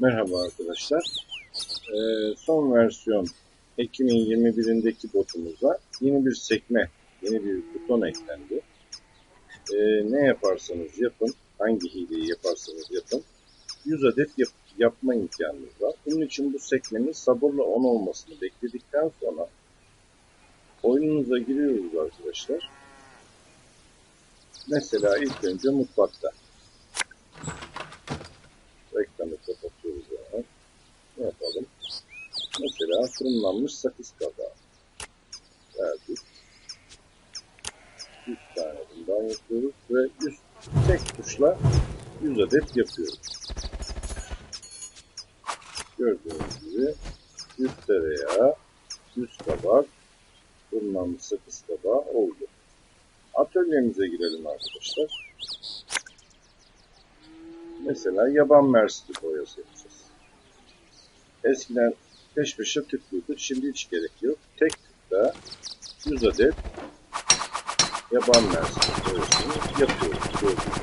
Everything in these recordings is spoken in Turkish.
Merhaba arkadaşlar. Ee, son versiyon Ekim'in 21'indeki botumuza yeni bir sekme, yeni bir buton eklendi. Ee, ne yaparsanız yapın, hangi hileyi yaparsanız yapın, 100 adet yap- yapma imkanınız var. Bunun için bu sekmenin sabırla 10 olmasını bekledikten sonra oyununuza giriyoruz arkadaşlar. Mesela ilk önce mutfakta. Reklamı kapatıyoruz yani. Ne yapalım? Mesela fırınlanmış sakız kabağı. Verdik. 100 tane bundan yapıyoruz ve 100 tek tuşla 100 adet yapıyoruz. Gördüğünüz gibi 100 tereyağı, 100 kabak, fırınlanmış sakız kabağı oldu. Atölyemize girelim arkadaşlar. Mesela yaban mersini boyası yapacağız. Eskiden peş peşe tıklıyorduk. Şimdi hiç gerek yok. Tek tıkla 100 adet yaban mersini boyasını yapıyoruz. Gördüğünüz.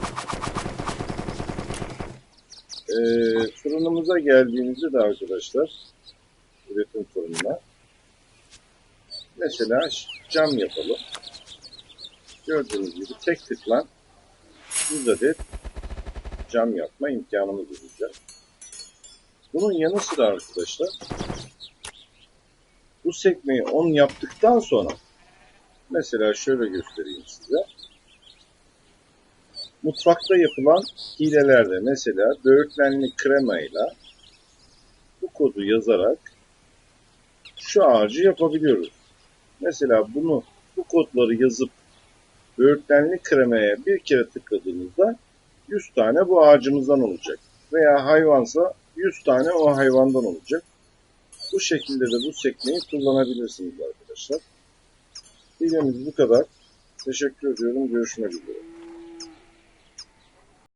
Ee, fırınımıza geldiğimizde de arkadaşlar üretim fırınına mesela cam yapalım. Gördüğünüz gibi tek tıkla 100 adet cam yapma imkanımız olacak. Bunun yanı sıra arkadaşlar bu sekmeyi 10 yaptıktan sonra mesela şöyle göstereyim size. Mutfakta yapılan hilelerde mesela böğürtlenli kremayla bu kodu yazarak şu ağacı yapabiliyoruz. Mesela bunu bu kodları yazıp böğürtlenli kremaya bir kere tıkladığınızda 100 tane bu ağacımızdan olacak. Veya hayvansa 100 tane o hayvandan olacak. Bu şekilde de bu sekmeyi kullanabilirsiniz arkadaşlar. Videomuz bu kadar. Teşekkür ediyorum. Görüşmek üzere.